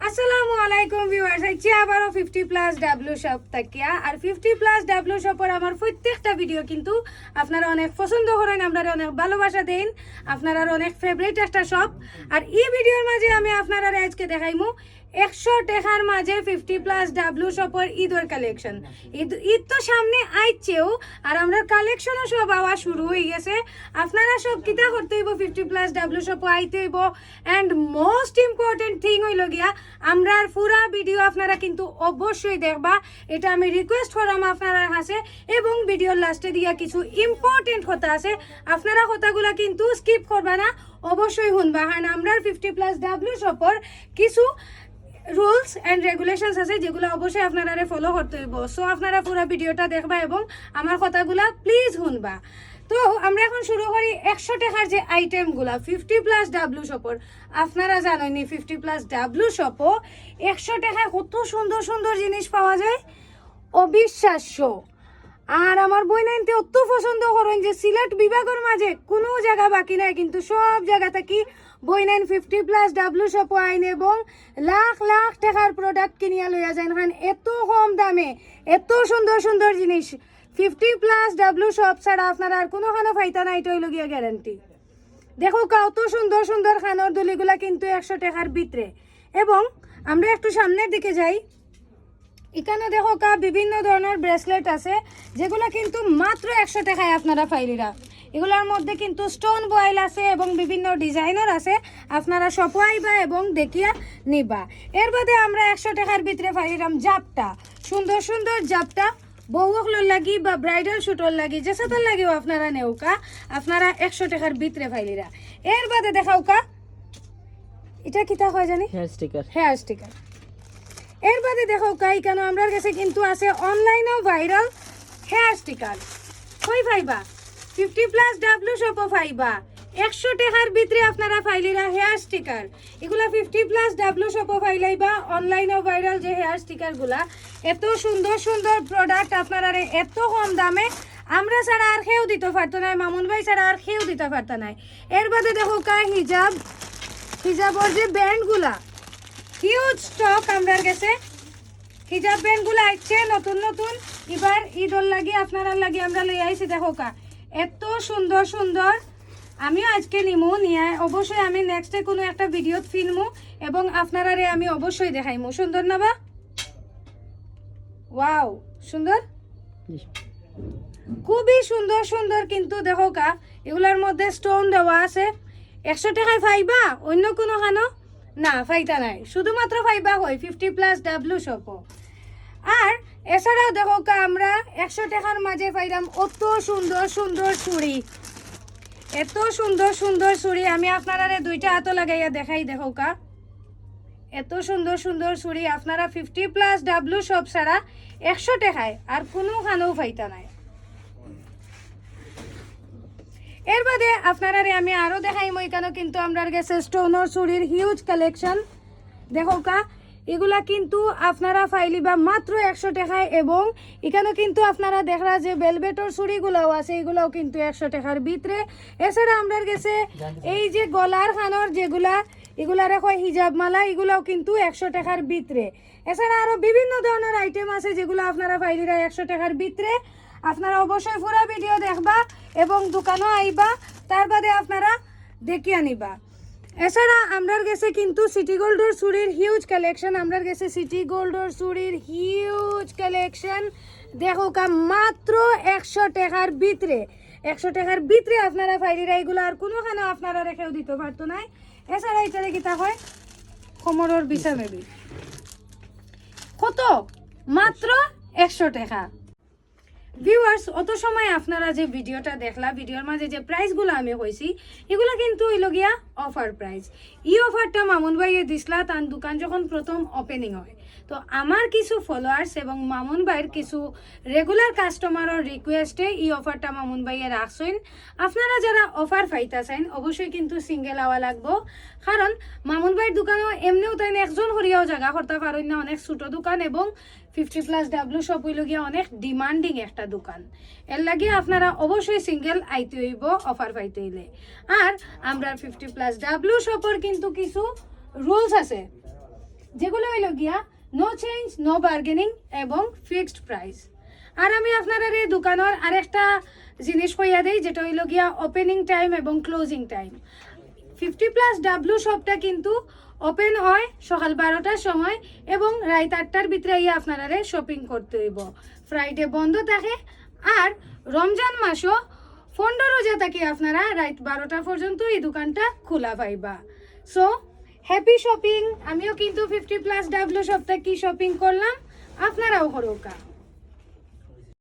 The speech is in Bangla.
আসসালামু আলাইকুম ভিউয়ার্স আইছি আবারও ফিফটি প্লাস ডাব্লিউ শপ তাকিয়া। আর ফিফটি প্লাস ডাব্লিউ শপের আমার প্রত্যেকটা ভিডিও কিন্তু আপনারা অনেক পছন্দ করেন, আপনারা অনেক ভালোবাসা দেন, আপনারা অনেক ফেভারিট একটা শপ আর এই ভিডিওর মাঝে আমি আপনারা আজকে দেখাইমু একশো টাকার মাঝে ফিফটি প্লাস ডাব্লিউ শপের ঈদের কালেকশন ঈদ ঈদ তো সামনে আইছেও আর আমরা কালেকশনও সব আওয়া শুরু হয়ে গেছে। আপনারা সব কিতা করতে হইব? ফিফটি প্লাস ডাব্লিউ শপ আইতে হইব। অ্যান্ড মোস্ট ইম্পর্টেন্ট থিং হইল গিয়া আমরা পুরা ভিডিও আপনারা কিন্তু অবশ্যই দেখবা। এটা আমি রিকোয়েস্ট করলাম আপনারা কাছে এবং ভিডিওর লাস্টে দিয়া কিছু ইম্পর্টেন্ট কথা আছে। আপনারা কথাগুলা কিন্তু স্কিপ করবা না অবশ্যই শুনবা। কারণ আমরা ফিফটি প্লাস ডাব্লিউ শপর কিছু রুলস অ্যান্ড রেগুলেশনস আছে, যেগুলো অবশ্যই আপনারা ফলো করতে হইব। সো আপনারা পুরো ভিডিওটা দেখবা এবং আমার কথাগুলা প্লিজ শুনবা। তো, আমরা এখন শুরু করি একশো টাকার যে আইটেমগুলা ফিফটি প্লাস ডাব্লু শপর আপনারা জানেনি ফিফটি প্লাস ডাব্লু শপও একশো টাকায় কত সুন্দর সুন্দর জিনিস পাওয়া যায়? অবিশ্বাস্য। আর আমার বই নাইনতে অত পছন্দ করেন যে সিলেট বিভাগের মাঝে কোনো জায়গা বাকি নাই, কিন্তু সব জায়গা থাকি বই nine fifty plus W shop আইন এবং লাখ লাখ টাকার প্রোডাক্ট কিনিয়া লইয়া যায় কারণ এত কম দামে, এত সুন্দর সুন্দর জিনিস। ফিফটি প্লাস ডাব্লু শপ ছাড়া আপনারা আর কোনো খানো ফাইতা নাই তো গিয়া গ্যারান্টি দেখো কত সুন্দর সুন্দর খানোর দুলিগুলা কিন্তু একশো টাকার ভিতরে। এবং আমরা একটু সামনের দিকে যাই। এখানে দেখো কা বিভিন্ন ধরনের ব্রেসলেট আছে যেগুলো কিন্তু মাত্র একশো টাকায় আপনারা ফাইলিরা এগুলোর মধ্যে কিন্তু স্টোন বয়েল আছে এবং বিভিন্ন ডিজাইনের আছে আপনারা সপো আইবা এবং দেখিয়া নিবা। এর বাদে আমরা একশো টাকার ভিতরে ফাইলিরাম জাপটা। সুন্দর সুন্দর জাপটা বউকলোর লাগি বা ব্রাইডাল শুটর লাগি যে সাথে লাগিও আপনারা নেওকা আপনারা একশো টাকার ভিতরে ফাইলিরা এর বাদে দেখাওকা এটা কিতা হয় জানি? হেয়ার স্টিকার হেয়ার স্টিকার এর বাদে দেখো কাই কেন, আমরার কাছে কিন্তু আছে অনলাইনেও ভাইরাল হেয়ার স্টিকার কই ফাইবা? ফিফটি প্লাস ডাব্লু শপও ফাইবা। একশো টাকার ভিতরে আপনারা ফাইলিরা হেয়ার স্টিকার এগুলা ফিফটি প্লাস ডাব্লু শপও ফাইলাইবা অনলাইনেও ভাইরাল যে হেয়ার স্টিকারগুলা এত সুন্দর সুন্দর প্রোডাক্ট আপনারা এত কম দামে আমরা ছাড়া আর খেয়েও দিতে পারতো না মামুন ভাই ছাড়া আর খেয়েও দিতে পারতো নাই। এর বাদে দেখো কা হিজাব, হিজাবর যে ব্যান্ডগুলা হিউজ স্টক আমরার কাছে। হিজাব ব্যান্ডগুলো আসছে নতুন নতুন। এবার ঈদর লাগি, আপনারা লাগি, আমরা লই আইছি, দেখো কা। এত সুন্দর সুন্দর। আমিও আজকে নিমু, নিয়ে অবশ্যই আমি নেক্সটে কোনো একটা ভিডিওত ফিল্মু এবং আপনারা রে আমি অবশ্যই দেখাইমু। সুন্দর না বা? ওয়াও সুন্দর? খুবই সুন্দর সুন্দর কিন্তু দেখো কা। এগুলার মধ্যে স্টোন দেওয়া আছে। একশো টাকায় ফাইবা অন্য কোনো খানো? না ফাইতা নাই। শুধুমাত্র ফাইবা হয় ফিফটি প্লাস ডাব্লু শপও আর এছাড়াও দেখো আমরা একশো টাকার মাঝে পাইলাম অত সুন্দর সুন্দর চুড়ি এত সুন্দর সুন্দর চুড়ি আমি আপনারা দুইটা হাতও লাগাইয়া দেখাই দেখো কা। এত সুন্দর সুন্দর চুড়ি আপনারা ফিফটি প্লাস ডাব্লু সব ছাড়া একশো টাকায়, আর কোনো খানেও ফাইতা নাই। এর বাদে আপনারা আমি আরও দেখাইমো এখানে কিন্তু আমরা গেছে স্টোনের চুরির হিউজ কালেকশন দেখো কা, এগুলা কিন্তু আপনারা ফাইলি বা মাত্র একশো টাকায় এবং এখানে কিন্তু আপনারা দেখরা যে বেলবেটর চুড়িগুলাও আছে, এগুলাও কিন্তু একশো টাকার ভিতরে। এছাড়া আমরা গেছে এই যে গলার খানোর যেগুলা এগুলা রেখো হিজাব মালা এগুলাও কিন্তু একশো টাকার ভিতরে। এছাড়া আরও বিভিন্ন ধরনের আইটেম আছে যেগুলো আপনারা ফাইলিরা একশো টাকার ভিতরে। আপনারা অবশ্যই পুরো ভিডিও দেখবা এবং দোকানও আইবা, তার বাদে আপনারা দেখিয়ে নিবা। এছাড়া আমরার গেছে কিন্তু সিটি গোল্ডর চুরির হিউজ কালেকশন আমরার গেছে সিটি গোল্ডর চুরির হিউজ কালেকশন দেখো কা, মাত্র একশো টাকার ভিতরে, একশো টাকার ভিতরে আপনারা ফাইলিরা এগুলো আর কোনোখানে আপনারা রেখেও দিতে পারতো না এছাড়া এটা কিতা হয়? কোমরের বিছা মেবি কত? মাত্র একশো টাকা। ভিউয়ার্স অত সময় আপনারা যে ভিডিওটা দেখলা, ভিডিওর মাঝে যে প্রাইসগুলো আমি কইছি, এগুলো কিন্তু হইল গিয়া অফার প্রাইস ই অফারটা মামুন ভাইয়ে দিসলা, তার দোকান যখন প্রথম ওপেনিং হয় তো আমার কিছু ফলোয়ার্স এবং মামুন ভাইয়ের কিছু রেগুলার কাস্টমারের রিকোয়েস্টে এই অফারটা মামুন ভাইয়ে রাখছেন। আপনারা যারা অফার পাইতাছেন, অবশ্যই কিন্তু সিঙ্গেল আওয়া লাগবো। কারণ মামুন ভাইয়ের দোকানও এমনিও তাই একজন হরিয়াও জায়গা করতে পারেন না, অনেক ছোট দোকান এবং ফিফটি প্লাস ডাব্লু শপ হইল গিয়া অনেক ডিমান্ডিং একটা দোকান। এর লাগে আপনারা অবশ্যই সিঙ্গেল আইতে হইব অফার পাইতে হইলে। আর আমরা ফিফটি প্লাস ডাব্লু শপের কিন্তু কিছু রুলস আছে। যেগুলো হইল গিয়া নো চেঞ্জ নো বার্গেনিং এবং ফিক্সড প্রাইস আর আমি আপনারা এই দোকানের আরেকটা জিনিস কইয়া দেই, যেটা হইল গিয়া ওপেনিং টাইম এবং closing time fifty plus W শপটা কিন্তু ওপেন হয় সকাল বারোটার সময় এবং রাত আটটার ভিতরে ইয়ে আপনারা শপিং করতে হইব। ফ্রাইডে বন্ধ থাকে আর রমজান মাসও পনেরো রোজা থাকি আপনারা রাত বারোটা পর্যন্ত এই দোকানটা খোলা পাইবা। সো হ্যাপি শপিং আমিও কিন্তু ফিফটি প্লাস ডাব্লু সপ্তাহে কি শপিং করলাম? আপনারাও করোকা